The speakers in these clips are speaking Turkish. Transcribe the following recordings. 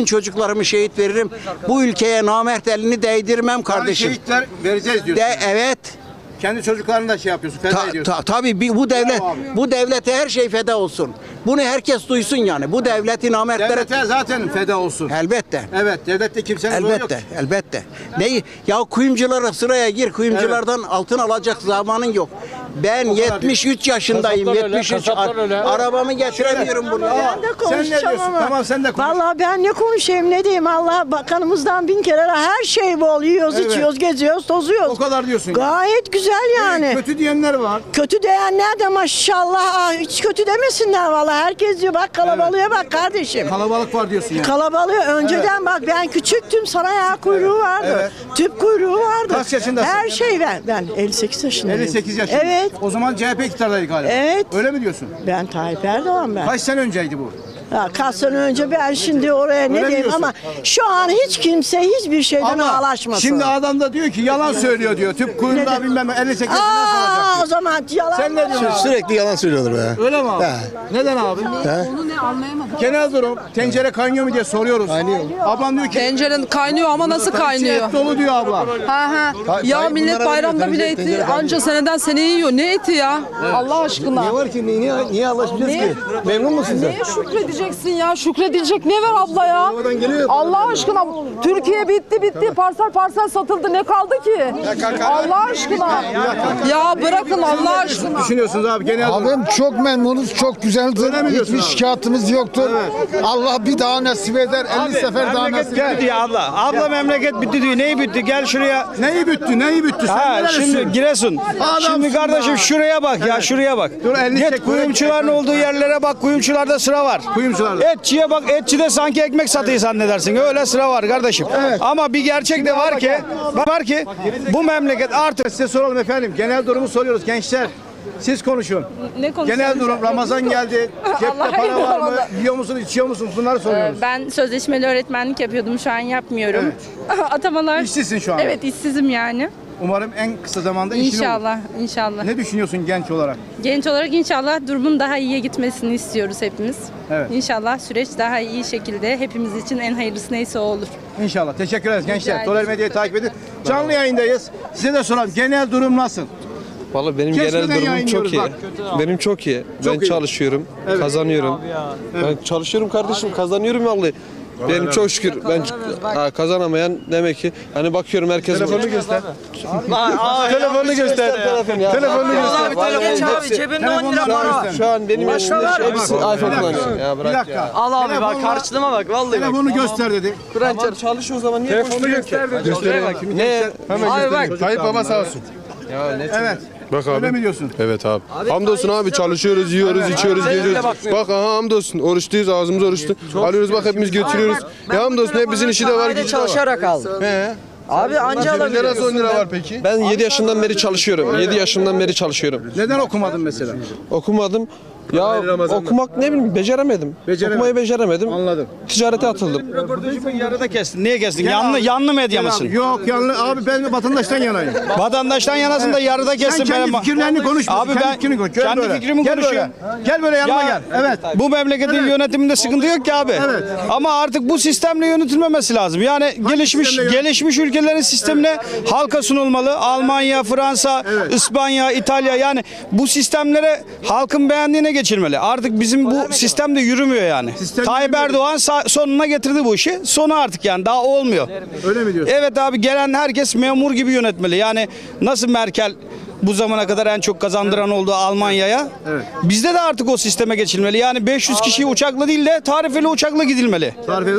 bütün çocuklarımı şehit veririm. Bu ülkeye namert elini değdirmem Yani kardeşim. şehitler vereceğiz diyorsun. De, evet. Kendi çocuklarını da şey yapıyorsun, feda Ta, ediyorsun. ta- tabii bu devlet bu devlete her şey feda olsun. Bunu herkes duysun yani. Bu devleti namertlere Devlete zaten feda olsun. elbette. Evet, devlette kimsenin zoru yok. Elbette, elbette. Neyi? Ya kuyumculara sıraya gir, kuyumculardan altın alacak zamanın yok. Ben 73 yaşındayım, Kasaplar öyle, 73. kasaplar öyle. arabamı getiremiyorum buraya. Ben de Sen ne konuşacağım diyorsun? ama. Tamam, sen de konuş. Vallahi ben ne konuşayım ne diyeyim Allah bakanımızdan bin kere her şey bol yiyoruz Evet. içiyoruz geziyoruz tozuyoruz. O kadar diyorsun. Gayet güzel yani. Kötü diyenler var. Kötü diyenler de maşallah ah, hiç kötü demesinler vallahi herkes diyor bak kalabalığa bak kardeşim. Kalabalık var diyorsun yani. Kalabalığı önceden bak ben küçüktüm sana yağ kuyruğu vardı. Tüp kuyruğu vardı. Kaç yaşındasın? Her şey ben. Ben 58 yaşındayım. 58 yaşında. Evet. O zaman CHP iktidardaydı galiba. Evet. Öyle mi diyorsun? Ben Tayyip Erdoğan ben. Kaç sene önceydi bu? Ya kaç sene önce ben şimdi oraya ne diyeyim ama şu an hiç kimse hiçbir şeyden ağlaşmasın. şimdi adam da diyor ki yalan söylüyor diyor. Tüp kuyruğunda bilmem ne, 58 yaşında Aa, o zaman yalan. Sen ne diyorsun? Sürekli yalan söylüyorlar be. Öyle mi abi? Neden abi? Genel durum tencere kaynıyor mu diye soruyoruz. Kaynıyor. Ablam diyor ki Tenceren kaynıyor ama nasıl kaynıyor? et dolu diyor abla. Ha ha. Hayır, Ya hayır, millet bayramda bile tencere- eti tencere anca seneden seneye yiyor. Ne eti ya? Allah aşkına. Ne var ki? Niye, niye, niye anlaşmayacağız ki? Memnun musun sen? Neye şükredeceksin ya? Şükredilecek ne var abla ya? Havadan geliyor. Allah aşkına Türkiye bitti bitti parsel parsel satıldı ne kaldı ki? Allah aşkına. Ya bırakın Allah aşkına. Düşünüyorsunuz abi genel durum. Abim çok memnunuz, çok diyorsun Hiçbir abi? Şikayetimiz yoktur. Allah bir daha nasip eder, 50 sefer daha nasip eder. bitti diyor abla. Abla memleket bitti diyor. Neyi bitti? Gel şuraya. Neyi büttü neyi büttü sen Ha şimdi Giresun. Adamsın Şimdi kardeşim ya. şuraya bak ya şuraya bak. Dur, elini çek, Git kuyumcuların böyle- olduğu yerlere bak. Kuyumcularda sıra var. Kuyumcularda. Etçiye bak. Etçide sanki ekmek satıyor zannedersin. Öyle sıra var kardeşim. Ama bir gerçek de var ki var ki bu memleket artık Size soralım efendim. Genel durumu soruyoruz gençler. Siz konuşun. Ne konuşuyoruz? Genel durum Ramazan geldi. Cepte Allah para var mı? Yiyor musunuz, içiyor musunuz? Bunları soruyoruz. Ee, Ben sözleşmeli öğretmenlik yapıyordum. Şu an yapmıyorum. Atamalar. İşsizsin şu an. Evet işsizim yani. Umarım en kısa zamanda işin olur. İnşallah, inşallah. Ne düşünüyorsun genç olarak? Genç olarak inşallah durumun daha iyiye gitmesini istiyoruz hepimiz. Evet. İnşallah süreç daha iyi şekilde hepimiz için en hayırlısı neyse o olur. İnşallah. Teşekkür ederiz gençler. ederim. Sosyal medyayı takip edin. Canlı yayındayız. Size de soralım. Genel durum nasıl? Vallahi benim Kesmeden genel durumum yayınlıyoruz çok iyi. bak. Benim çok iyi. Çok ben iyi. çalışıyorum, kazanıyorum. Ben çalışıyorum kardeşim, kazanıyorum vallahi. Benim çok şükür ben ha, kazanamayan demek ki hani bakıyorum herkes Telefonunu göster. telefonunu göster. Telefonunu göster. Geç abi cebinde 10 lira para var. Şu an benim yaşımda hepsi iPhone kullanıyor. Ya Bir bırak dakika. ya. Al abi Telefon bak var. karşılığıma bak vallahi bak. Telefonu göster dedi. Kur'an çalış o zaman niye Telefonu göster. Ne? Abi bak. Tayyip baba sağ olsun. Ya ne Evet. Bak Öyle mi diyorsun? Evet abi. Hamdolsun abi çalışıyoruz, yiyoruz, içiyoruz, geziyoruz. Bak aha hamdolsun. Oruçluyuz, ağzımız oruçlu. Alıyoruz bak hepimiz götürüyoruz. Ya hamdolsun hepimizin işi de var, gücü de var. çalışarak aldım. Abi anca Cebinde nasıl 10 lira var peki? Ben 7 yaşından beri çalışıyorum. 7 yaşından beri çalışıyorum. Neden okumadın mesela? Okumadım. Ya Ramazan'da. okumak ne bileyim beceremedim. Beceremedin. Okumayı beceremedim. Anladım. Ticarete atıldım. Röportajımı yarıda kestin. Niye kestin? Yanlı abi. yanlı medya mısın? Yok yanlı. Abi ben vatandaştan yanayım. Vatandaştan yanasın da yarıda Sen kestin. kendi benim- fikirlerini konuşmuyorsun. Abi kendi ben fikrini konuş. Gel kendi böyle. fikrimi gel konuşuyorum. Böyle. Gel böyle yanıma Ya, gel. Evet. Bu memleketin yönetiminde sıkıntı yok ki abi. Evet. Ama artık bu sistemle yönetilmemesi lazım. Yani gelişmiş sistemle yönet- gelişmiş ülkelerin sistemine halka sunulmalı. Almanya, Fransa, Evet. İspanya, İtalya yani bu sistemlere halkın beğendiğine geçilmeli. Artık bizim bu sistem de yürümüyor yani. Sistem Tayyip yürümüyor. Erdoğan sa- sonuna getirdi bu işi. Sonu artık yani daha olmuyor. Öyle mi diyorsun? Evet abi gelen herkes memur gibi yönetmeli. Yani nasıl Merkel bu zamana kadar en çok kazandıran oldu Almanya'ya. Evet. Bizde de artık o sisteme geçilmeli. Yani 500 kişiyi uçakla değil de tarifeli uçakla gidilmeli. Tarife,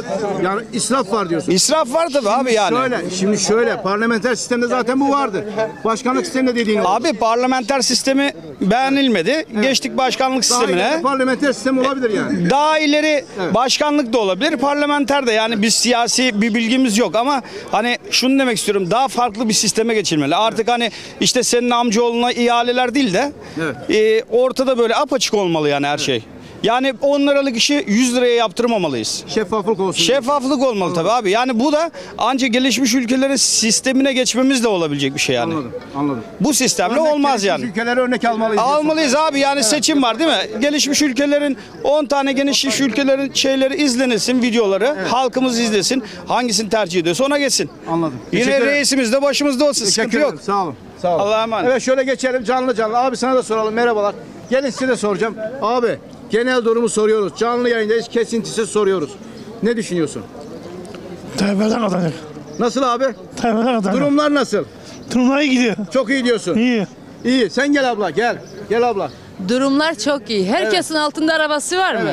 yani israf var diyorsun. İsraf var tabii abi yani. Şöyle, şimdi şöyle, parlamenter sistemde zaten bu vardı. Başkanlık sisteminde dediğin oldu. Abi parlamenter sistemi beğenilmedi. Geçtik başkanlık Daha sistemine. parlamenter sistem olabilir yani. Daha ileri başkanlık da olabilir, parlamenter de. Yani biz siyasi bir bilgimiz yok ama hani şunu demek istiyorum. Daha farklı bir sisteme geçilmeli. Artık hani işte senin amcaoğluna ihaleler değil de Evet. e, ortada böyle apaçık olmalı yani her şey. Yani 10 liralık işi 100 liraya yaptırmamalıyız. Şeffaflık olsun. Şeffaflık olmalı tabii abi. Yani bu da ancak gelişmiş ülkelerin sistemine geçmemiz de olabilecek bir şey yani. Anladım. Anladım. Bu sistemle Örnek olmaz gelişmiş yani. Ülkelere örnek almalıyız. Almalıyız abi yani seçim var değil mi? Gelişmiş ülkelerin 10 tane gelişmiş ülkelerin şeyleri izlenilsin videoları. Halkımız izlesin. Hangisini tercih ediyorsa ona geçsin. Anladım. Yine Teşekkür ederim. reisimiz de başımızda olsun. Sıkıntı Teşekkür yok. ederim. Sağ olun. Sağ olun. Allah'a emanet. Evet şöyle geçelim canlı canlı. Abi sana da soralım. Merhabalar. Gelin size de soracağım. Abi genel durumu soruyoruz. Canlı yayındayız. Kesintisiz soruyoruz. Ne düşünüyorsun? Erdoğan kazanacak. Nasıl abi? Erdoğan kazanacak. Durumlar nasıl? Durumlar iyi gidiyor. Çok iyi diyorsun. İyi. İyi. Sen gel abla gel. Gel abla. Durumlar çok iyi. Herkesin altında arabası var mı?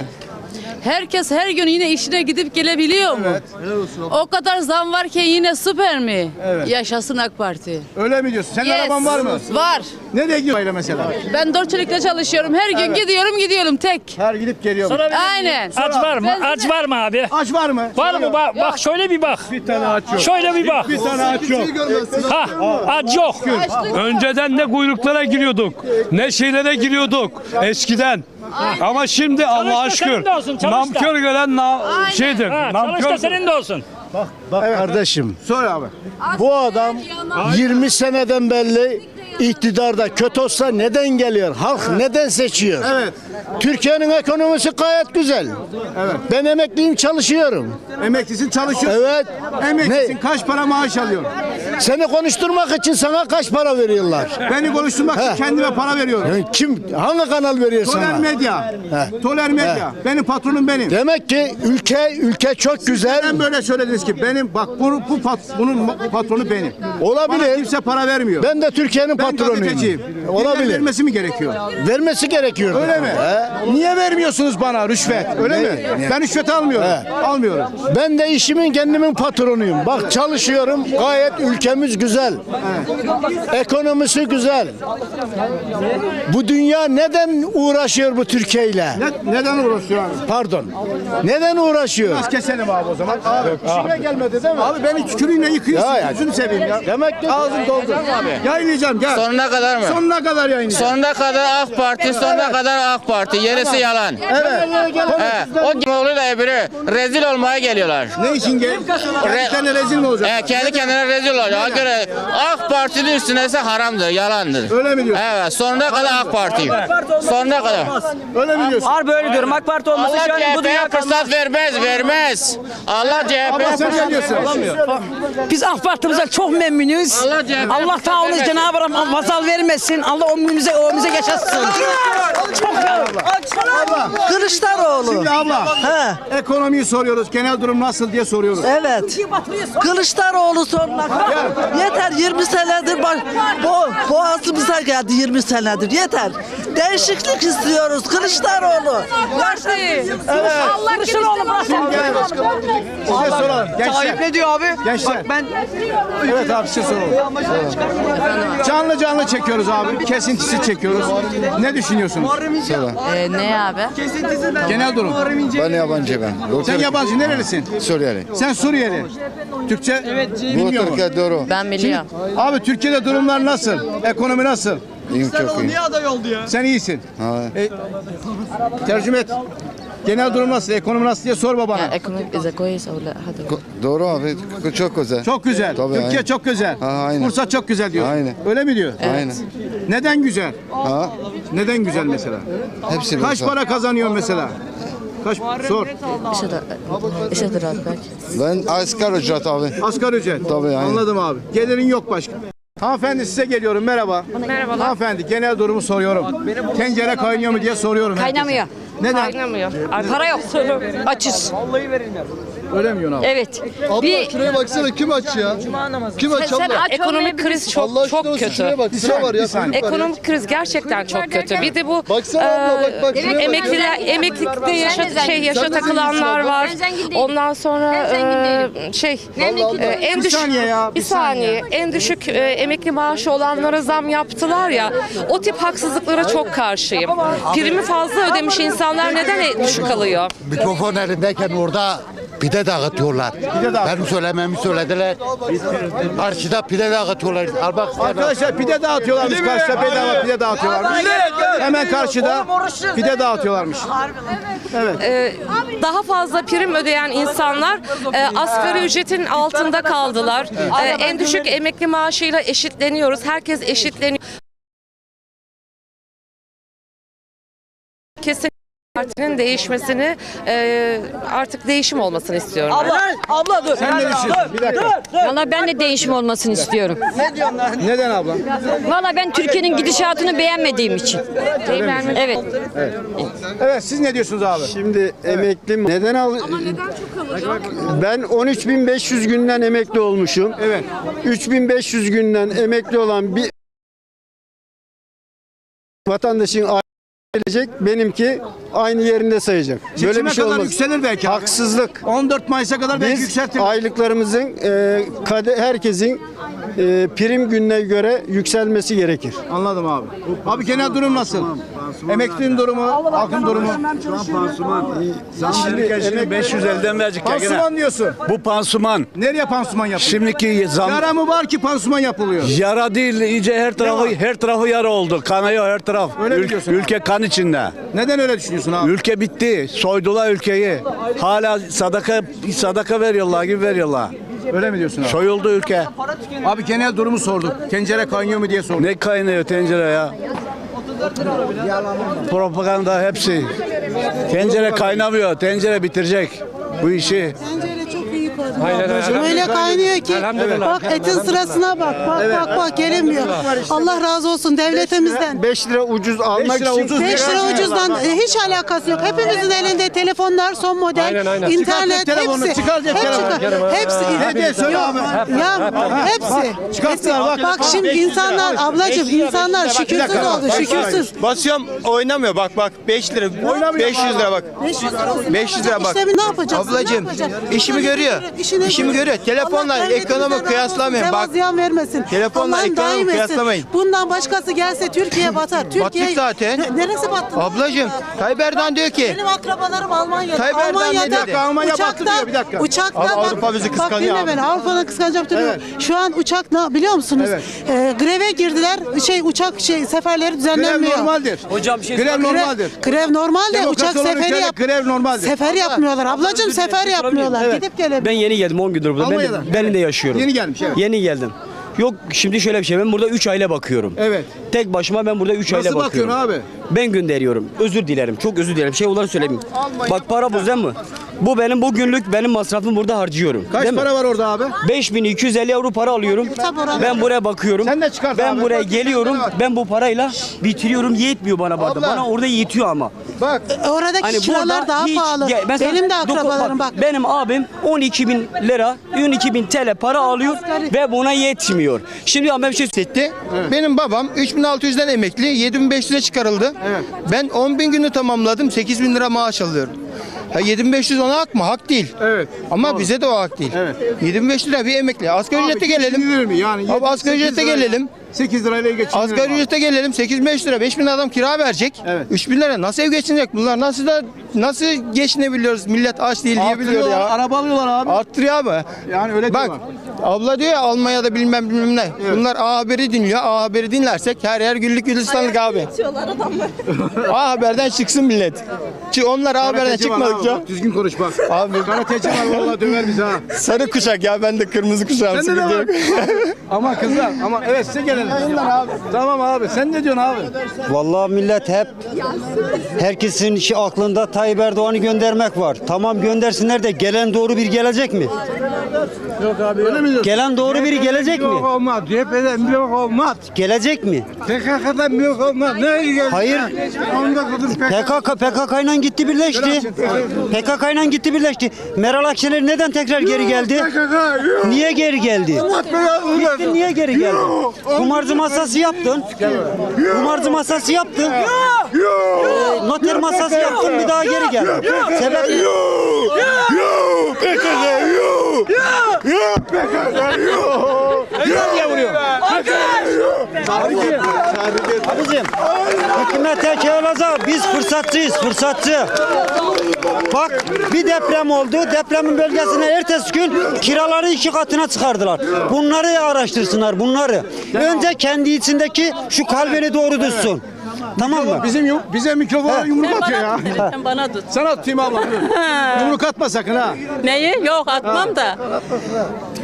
Herkes her gün yine işine gidip gelebiliyor mu? Evet. O kadar zam varken yine süper mi? Evet. Yaşasın AK Parti. Öyle mi diyorsun? Senin Yes. araban var mı? Var. Nereye gidiyorsun mesela? Ben dört çelikte çalışıyorum. Her gün gidiyorum gidiyorum tek. Her gidip geliyorum. Aynen. Aç var mı? Ben Aç var mı abi? Aç var mı? Var mı? Bak, bak şöyle bir bak. Bir tane aç yok. Şöyle bir bak. Bir tane aç yok. Ha, aç yok. Önceden ne kuyruklara giriyorduk, ne şeylere giriyorduk eskiden. Ama şimdi Allah'a Çalışta senin şükür de olsun, çalışta. namkör gören na şeydir. Ha, Namkör. senin de olsun. Bak kardeşim Sor abi. bu adam 20 seneden belli iktidarda kötü olsa neden geliyor? Halk neden seçiyor? Evet. Türkiye'nin ekonomisi gayet güzel. Evet. Ben emekliyim çalışıyorum. Emeklisin çalışıyorsun. Evet. Emeklisin. Ne? Kaç para maaş alıyorsun? Seni konuşturmak için sana kaç para veriyorlar? Beni konuşturmak için He. kendime para veriyorum. Yani Kim hangi kanal veriyor Toler sana? Medya. He. Toler Medya. Benim patronum benim. Demek ki ülke ülke çok güzel. Neden böyle söylediniz ki benim bak bu, bu pat, bunun patronu benim. Olabilir. Bana kimse para vermiyor. Ben de Türkiye'nin Ben patronuyum. gazeteciyim. Birileri Olabilir. Vermesi mi gerekiyor? Vermesi gerekiyor. Öyle mi? Niye vermiyorsunuz bana rüşvet? Öyle mi? Ben rüşvet almıyorum. Almıyorum. Ben de işimin kendimin patronuyum. Bak çalışıyorum. Gayet ülkemiz güzel. Ekonomisi güzel. Bu dünya neden uğraşıyor bu Türkiye ile? Ne, neden uğraşıyor abi? Pardon. Neden uğraşıyor? Biraz keselim abi o zaman. Abi işime gelmedi değil mi? Abi beni tükürüğüne yıkıyorsun. Ya. Gözünü seveyim ya. Demek ki Ağzım doldu. Yayınlayacağım gel. Sonuna kadar mı? Sonuna kadar yayınlayacağım. Sonuna kadar AK Parti, sonuna kadar AK Parti. Gerisi yalan. Evet. He, o Kimoğlu da öbürü rezil olmaya geliyorlar. Ne için gel? Kendi kendine rezil mi olacak? He, kendi kendine rezil oluyor. Ona göre AK Parti'nin üstüne ise haramdır, yalandır. Öyle mi diyorsun? Evet, sonuna kadar AK Parti. Sonuna kadar. Öyle mi diyorsun? Harbi öyle diyorum. AK Parti olmasa Allah şu an bu dünya CHP'ye fırsat vermez, vermez. Allah CHP'ye sen ne diyorsun? Biz AK Parti'mize çok memnunuz. Allah CHP'ye Allah olun vermesin. Cenab-ı Rabbim vazal vermesin. Allah ömrümüze ömrümüze yaşatsın. Çok Kılıçdaroğlu. Şimdi abla He. ekonomiyi soruyoruz. Genel durum nasıl diye soruyoruz. Evet. Kılıçdaroğlu kadar. Yeter 20 senedir bak bo boğazımıza geldi 20 senedir. Yeter. Değişiklik istiyoruz Kılıçdaroğlu. Evet. Allah Kılıçdaroğlu Size soralım. Gençler. ne diyor abi? Gençler. ben Evet abi size soralım. Canlı canlı çekiyoruz abi. Kesintisi çekiyoruz. Ne düşünüyorsunuz? Ee, ne abi? Genel durum. Ben yabancı ben. Sen yabancı nerelisin? Suriyeli. Sen Suriyeli. Türkçe bilmiyor musun? doğru. Ben biliyorum. Abi Türkiye'de durumlar nasıl? Ekonomi nasıl? İyiyim çok iyi. Sen iyisin. E, tercüme et. Genel durum nasıl? Ekonomi nasıl diye sor babana. Ekonomik bize koyuyorsa öyle hadi. Doğru abi. Çok güzel. Çok güzel. Tabii, Türkiye aynen. çok güzel. Ha, aynen. Bursa çok güzel diyor. Aynen. Öyle mi diyor? Aynen. Neden güzel? Ha? Neden güzel mesela? Hepsi Kaç para kazanıyor mesela? Kaç sor. İşe de, işe de rahat belki. Ben asgari ücret abi. Asgari ücret. Tabii, aynen. Anladım abi. Gelirin yok başka. Hanımefendi size geliyorum merhaba. Merhabalar. Hanımefendi genel durumu soruyorum. Tencere kaynıyor mu diye soruyorum. herkese. Kaynamıyor. Neden? Kaynamıyor. Para yok. Açız. Öyle mi Yunan? Evet. bir şuraya baksana kim aç ya? Kim aç sen ekonomik kriz çok çok kötü. bak sıra var ya, Ekonomik kriz gerçekten çok kötü. Bir de bu Baksana abla, bak, bak, şuraya bak. emekliler emeklilikte yaşa şey yaşa takılanlar var. Ondan sonra e, şey e, en Bir düşük saniye ya, bir saniye. en düşük e, emekli maaşı olanlara zam yaptılar ya. O tip haksızlıklara çok karşıyım. Primi fazla ödemiş insanlar neden düşük alıyor? Mikrofon elindeyken orada pide dağıtıyorlar. Pide dağıtıyor. Benim söylememi söylediler. Karşıda pide dağıtıyorlar. Al bak Arkadaşlar pide dağıtıyorlarmış. Karşıda bedava pide dağıtıyorlarmış. Hemen karşıda pide dağıtıyorlarmış. Evet. Ee, daha fazla prim ödeyen insanlar e, asgari ücretin altında kaldılar. Ee, en düşük emekli maaşıyla eşitleniyoruz. Herkes eşitleniyor. Kesin partinin değişmesini e, artık değişim olmasını istiyorum. Abla dur. Sen ne düşünüyorsun? Bir dakika. Valla ben de değişim olmasını istiyorum. Neden abla? Valla ben Türkiye'nin gidişatını beğenmediğim için. Evet. Evet siz ne diyorsunuz abi? Şimdi emekli neden al? Ben 13.500 günden emekli olmuşum. Evet. 3.500 günden emekli olan bir vatandaşın gelecek benimki aynı yerinde sayacak. Seçime kadar olmaz. yükselir belki. abi. Haksızlık. 14 Mayıs'a kadar belki Biz yükseltir. aylıklarımızın e, kade, herkesin e, prim gününe göre yükselmesi gerekir. Anladım abi. Abi genel durum nasıl? Emeklinin durumu, halkın durumu. Şimdi emek 550'den verecek ya gene. Pansuman diyorsun. Bu pansuman. Nereye pansuman yapılıyor? Şimdiki zam Yara mı var ki pansuman yapılıyor? yara değil iyice her tarafı her tarafı yara oldu. Kanıyor her taraf. Öyle mi Ül- diyorsun ülke kan içinde. Neden öyle düşünüyorsun abi? Ülke bitti. Soydular ülkeyi. Hala sadaka sadaka veriyorlar gibi veriyorlar. Öyle mi diyorsun abi? Soyuldu ülke. Abi genel durumu sorduk. Tencere kaynıyor mu diye sorduk. Ne kaynıyor tencere ya? Propaganda hepsi. Tencere kaynamıyor. Tencere bitirecek bu işi. Öyle kaynıyor ki. Bak etin sırasına bak. Bak bak bak gelemiyor. Allah razı olsun devletimizden. 5 lira ucuz almak lira için ucuz 5 lira ucuzdan e, hiç alakası yok. Hepimizin elinde telefonlar, son model, internet, Çıkar cep telefonunu, hepsi. çıkar cep Hep telefonunu. çıkar. Hepsi. Ne diye söyle abi. Ya hepsi. Çıkarttılar bak. Bak şimdi insanlar ablacığım insanlar şükürsüz oldu. Şükürsüz. Basıyorum oynamıyor bak bak 5 lira. Oynamıyor 500 lira bak. 500 lira olsun. 500 lira bak. İşte ne yapacaksın? Ablacığım, ne yapacaksın? işimi görüyor. İşine İşimi görüyor. Telefonla, Allah ekonomi kıyaslamayın. Bak, ziyan vermesin. telefonla, Allah'ım ekonomi daim etsin. kıyaslamayın. Bundan başkası gelse Türkiye batar. Türkiye zaten. Ne- Neresi battı? Ablacığım Tayyip Erdoğan diyor ki Benim akrabalarım Almanya'da. Tayyip Erdoğan ne Almanya'da dedi? Bir dakika, Almanya battı uçakta, diyor, bir dakika. Uçakta Av- Avrupa bizi bak kıskanıyor dinle abi. beni. Avrupa'nın kıskanacak durumu. Evet. Şu an uçak ne biliyor musunuz? Evet. Ee, greve girdiler. Şey uçak şey seferleri Grev düzenlenmiyor. normaldir. Hocam bir şey Grev normaldir. Grev normalde Demokrasi uçak seferi yap. grev normaldir. Sefer yapmıyorlar. Ablacığım sefer yapmıyorlar. Gidip gelelim. Ben yeni geldim 10 gündür burada. Ben de, Almanya'dan. ben de yaşıyorum. Yeni gelmiş, evet. Yeni geldim. Yok şimdi şöyle bir şey ben burada 3 aile bakıyorum. Evet. Tek başıma ben burada 3 aile Nasıl bakıyorum. bakıyorsun abi? Ben gönderiyorum. Özür dilerim. Çok özür dilerim. Şey olarak söyleyeyim. Bak para bu değil mi? Bu benim bugünlük benim masrafım burada harcıyorum. Kaç Değil mi? para var orada abi? 5250 euro para alıyorum. Ben buraya bakıyorum. Sen de çıkart Ben abi. buraya geliyorum. Ben bu parayla bitiriyorum. Yetmiyor bana. Abla. Bana orada yetiyor ama. Bak Oradaki Hani kiralar burada daha hiç- pahalı. Gel, mesela Benim de akrabalarım bak. Benim abim 12 bin lira, 12 bin TL para alıyor ve buna yetmiyor. Şimdi ama bir şey etti. Benim babam 3600'den emekli 7500'e çıkarıldı. Evet. Ben 10 bin günü tamamladım 8000 lira maaş alıyorum. Ha 7500 ona hak mı? Hak değil. Evet. Ama bize de o hak değil. Evet. 75 lira bir emekli. Asgari ücrete gelelim. Yani Abi asgari 8 ücrete gelelim. 8 lirayla geçinilir Asgari ücrete gelelim 8-5 lira 5000 adam kira verecek. Evet. 3000 lira nasıl ev geçinecek bunlar nasıl da nasıl geçinebiliyoruz millet aç değil diyebiliyor ya. Araba alıyorlar abi. Arttırıyor abi. Yani öyle Bak diyorlar. Abla diyor ya Almanya'da bilmem bilmem ne. Bunlar A Haber'i dinliyor. A Haber'i dinlersek her yer güllük gülistanlık abi. A Haber'den çıksın millet. Ki onlar A Haber'den Karateci var abi, çıkmadıkça. bak, Düzgün konuş bak. Abi Karateci var valla döver bizi ha. sarı kuşak ya ben de kırmızı kuşağım. Sen de sıkıntı yok. var? ama kızlar ama evet size gelelim. abi. Tamam abi sen ne diyorsun abi? Vallahi millet hep herkesin işi aklında Tayyip Erdoğan'ı göndermek var. Tamam göndersinler de gelen doğru bir gelecek mi? Yok abi öyle mi diyorsun? Gelen doğru biri gelecek mi? olmaz. CHP'den yok olmaz. Gelecek mi? PKK'dan yok olmaz. Ne geldi? Hayır. Onda kızım PKK PKK ile gitti birleşti. PKK ile gitti birleşti. Meral Akşener neden tekrar geri geldi? Niye geri geldi? Gitti niye geri geldi? Kumarcı masası yaptın. Kumarcı masası yaptın. Ee, Noter masası yaptın bir daha geri geldin. Sebep ne? Diye vuruyor. Abicim hükümete olacak. Biz fırsatçıyız fırsatçı. Bak bir deprem oldu. Depremin bölgesine ertesi gün kiraları iki katına çıkardılar. Bunları araştırsınlar bunları. Önce kendi içindeki şu kalbini doğru tutsun. Tamam mı? Bizim yum, bize mikrofona yumruk atıyor ya. Sen bana tut. Sana tutayım abla. yumruk atma sakın ha. Neyi? Yok atmam da.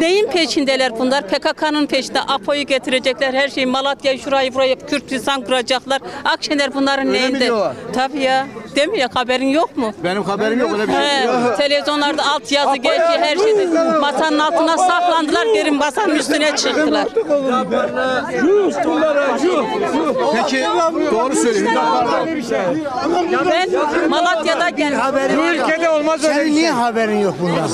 Neyin peşindeler bunlar? PKK'nın peşinde APO'yu getirecekler. Her şeyi Malatya şurayı burayı Kürtistan kuracaklar. Akşener bunların Öyle mi neyinde? diyorlar? Tabii ya. Değil mi ya? Haberin yok mu? Benim haberim yok öyle bir şey. He, televizyonlarda alt yazı geçiyor her şeyde. Masanın altına saklandılar, geri masanın üstüne çıktılar. Peki doğru söylüyor. Ben Malatya'da geldim. Senin niye haberin yok bundan?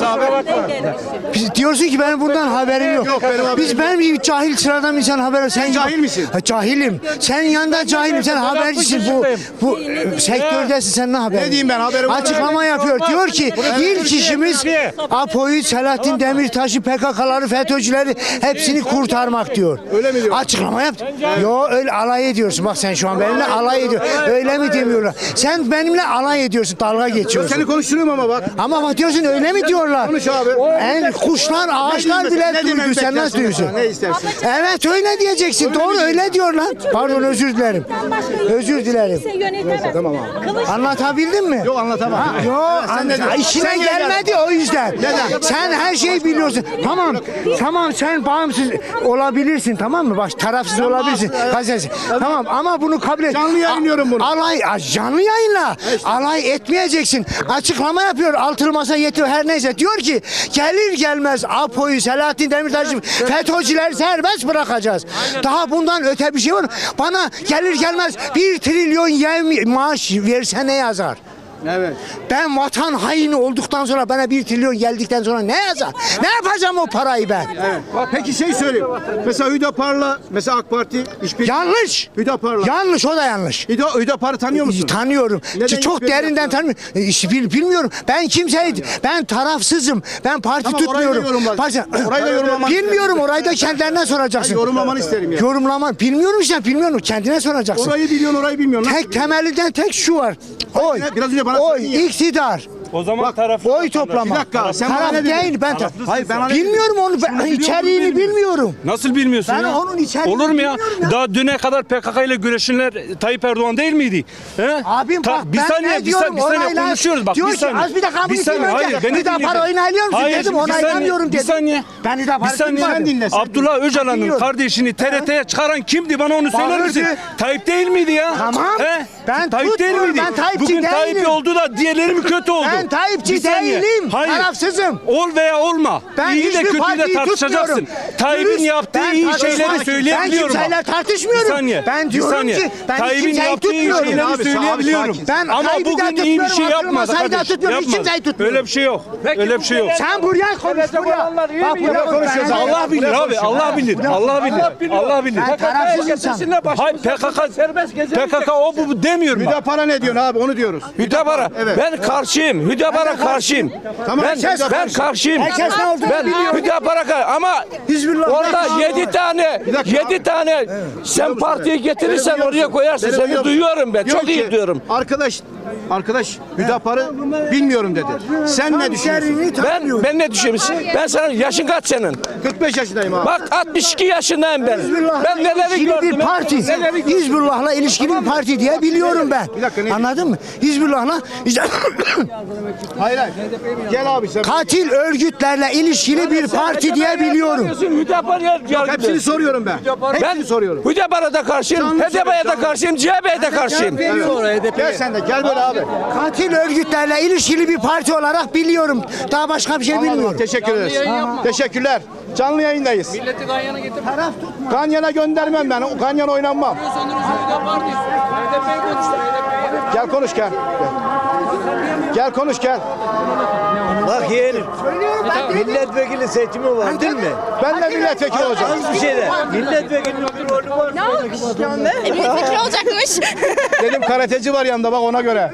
Biz diyorsun ki benim bundan haberim yok. Yok, benim haberim Biz benim gibi cahil sıradan insan haber sen cahil misin? Ha, cahilim. Sen yanında cahilim. Sen habercisin. Bu bu e, sektördesin sen ne haber? Ne diyeyim ben, haberim var. Açıklama yapıyor. Diyor ki ilk işimiz Apo'yu, Selahattin Demirtaş'ı, PKK'ları, FETÖ'cüleri hepsini kurtarmak diyor. Öyle mi diyor? Açıklama yaptı. Yo öyle alay ediyorsun. Bak sen şu an benimle alay ediyor. Öyle mi demiyorlar? Sen benimle alay ediyorsun. Dalga geçiyorsun. Seni konuşturuyorum ama bak. Ama bak diyorsun öyle mi diyorlar? Konuş abi. En kuşlar, ağaçlar Ne bile diyeyim duydu. Sen Ne nasıl duyuyorsun? Ne istersin? Evet öyle diyeceksin. Doğru öyle diyorlar. Pardon özür dilerim. Özür dilerim. Tamam abi. Anlatabildim mi? Yok anlatamam. Yok, Sen ne diyorsun? işine Sen gel gelmedi o yüzden. Neden? Sen her şeyi biliyorsun. Tamam, tamam sen bağımsız olabilirsin tamam mı? Bak tarafsız olabilirsin. Gazetesi. Tamam ama bunu kabul et. Canlı yayınlıyorum bunu. Alay, a, canlı yayınla. Alay etmeyeceksin. Açıklama yapıyor. Altılı masa yetiyor her neyse. Diyor ki gelir gelmez Apo'yu, Selahattin Demirtaş'ı, FETÖ'cüleri serbest bırakacağız. Daha bundan öte bir şey var mı? Bana gelir gelmez bir trilyon yem maaş verse ne yazar? Evet. Ben vatan haini olduktan sonra bana bir trilyon geldikten sonra ne yazar? Ne yapacağım o parayı ben? Evet. Peki şey söyleyeyim. Mesela Hüdapar'la mesela AK Parti işbirliği. Yanlış. Hüdapar'la. Yanlış o da yanlış. Hüda, Hüdapar'ı tanıyor musun? Tanıyorum. Neden Çok derinden tanımıyorum. E, bil- bilmiyorum. Ben kimseyi ben tarafsızım. Ben parti Tamam, tutmuyorum. Parti- Orayı da yorumlamanı Bilmiyorum orayı da kendilerine soracaksın. Hayır, yorumlamanı isterim ya. Yorumlaman. Bilmiyorum işte bilmiyorum. Kendine soracaksın. Orayı biliyorsun orayı bilmiyorsun. Tek temelinden tek şu var. Oy. Biraz önce bana Oy. iktidar. O zaman taraf Oy toplama. Bir dakika, sen bana Taraf ne dedin? değil ben ta- Hayır, ben bilmiyorum onu. Ben içeriğini bilmiyorum. Nasıl bilmiyorsun Ben ya? onun içeriğini Olur mu ya? ya. Daha düne kadar PKK ile güreşenler Tayyip Erdoğan değil miydi? He? Abim Ta- bak bir ben saniye, ne bir diyorum saniye, bir saniye onayla- konuşuyoruz bak diyor bir ki, saniye. az bir dakika bir saniye, hayır beni Hüdapar'ı dinle. onaylıyor musun Hayır, dedim, bir saniye, onaylamıyorum Bir dedim. saniye. Ben bir dinledim. dinle, sen Abdullah Öcalan'ın kardeşini TRT'ye çıkaran kimdi bana onu söyler misin? Tayyip değil miydi ya? Tamam. Ben Tayyip değil miydi? ben Tayyipçi Bugün Tayyip değilim. oldu da diğerleri mi kötü oldu? Ben Tayyipçi Bir saniye. değilim, Hayır. tarafsızım. Ol veya olma. Ben İyi de hiçbir kötüyü de partiyi tartışacaksın. tutmuyorum. Tayyip'in Dürüst, yaptığı ben iyi tartışmam. şeyleri söyleyebiliyorum. Ben kimseyle bak. tartışmıyorum. Bir saniye. Ben bir diyorum saniye. ki ben Tayyip'in kimseyi yaptığı iyi tutmuyorum. şeyleri Abi, söyleyebiliyorum. sakin. Ben Ama Tayyip'i de bugün iyi bir tutmuyorum, şey Abdülhamid yapmadı Masay'ı da kardeşim. tutmuyorum, hiç Yapmadı. kimseyi tutmuyorum. Öyle bir şey yok. Öyle bir şey yok. Sen buraya konuş buraya. Bak buraya konuşuyorsun. Allah bilir abi. Allah bilir. Allah bilir. Allah bilir. Ben tarafsız insanım. Hayır PKK PKK o bu, bu demiyorum bak. Hüdapar'a ne diyorsun abi onu diyoruz. Hüdapar'a. Evet. Ben karşıyım. Hüdapar'a karşıyım. Tamam, Ben, herkes ben karşı. karşıyım. Herkes ne olduğunu Ben biliyor. Hüdapar'a karşı ama orada yedi tane yedi tane sen partiyi getirirsen oraya koyarsın. Seni duyuyorum ben. Çok iyi diyorum. Arkadaş arkadaş Hüdapar'ı bilmiyorum dedi. Sen ne düşünüyorsun? Ben ben ne düşünüyorum? Ben sana yaşın kaç senin? 45 yaşındayım abi. Bak 62 yaşındayım ben. Ben neleri gördüm. bir parti. Hizbullah'la ilişkili bir parti diye biliyorum ben. Bir dakika, ne- Anladın mı? Hizbullah'la Hayır hayır. Gel abi sen. katil örgütlerle ilişkili bir parti diye biliyorum. Hüdapar hepsini soruyorum ben. Ben Hepsini soruyorum. Hüdapar'a da karşıyım, Canlı HDP'ye söyle, de canlı. karşıyım, CHP'ye de karşıyım. Gel sen de gel böyle abi. Katil örgütlerle ilişkili bir parti olarak biliyorum. Daha başka bir şey Anladım, bilmiyorum. Teşekkür ederiz. Teşekkürler. Canlı yayındayız. Milleti Ganyan'a getir. Taraf tutma. Ganyan'a göndermem ben. Ganyan oynanmam. Gel konuş gel. Gel, gel konuş gel. Bak yeğenim. Milletvekili seçimi var değil mi? Ben de milletvekili olacağım. Az bir şey de. Milletvekili rolü var. Ne olmuş? E, milletvekili olacakmış. Dedim karateci var yanında bak ona göre.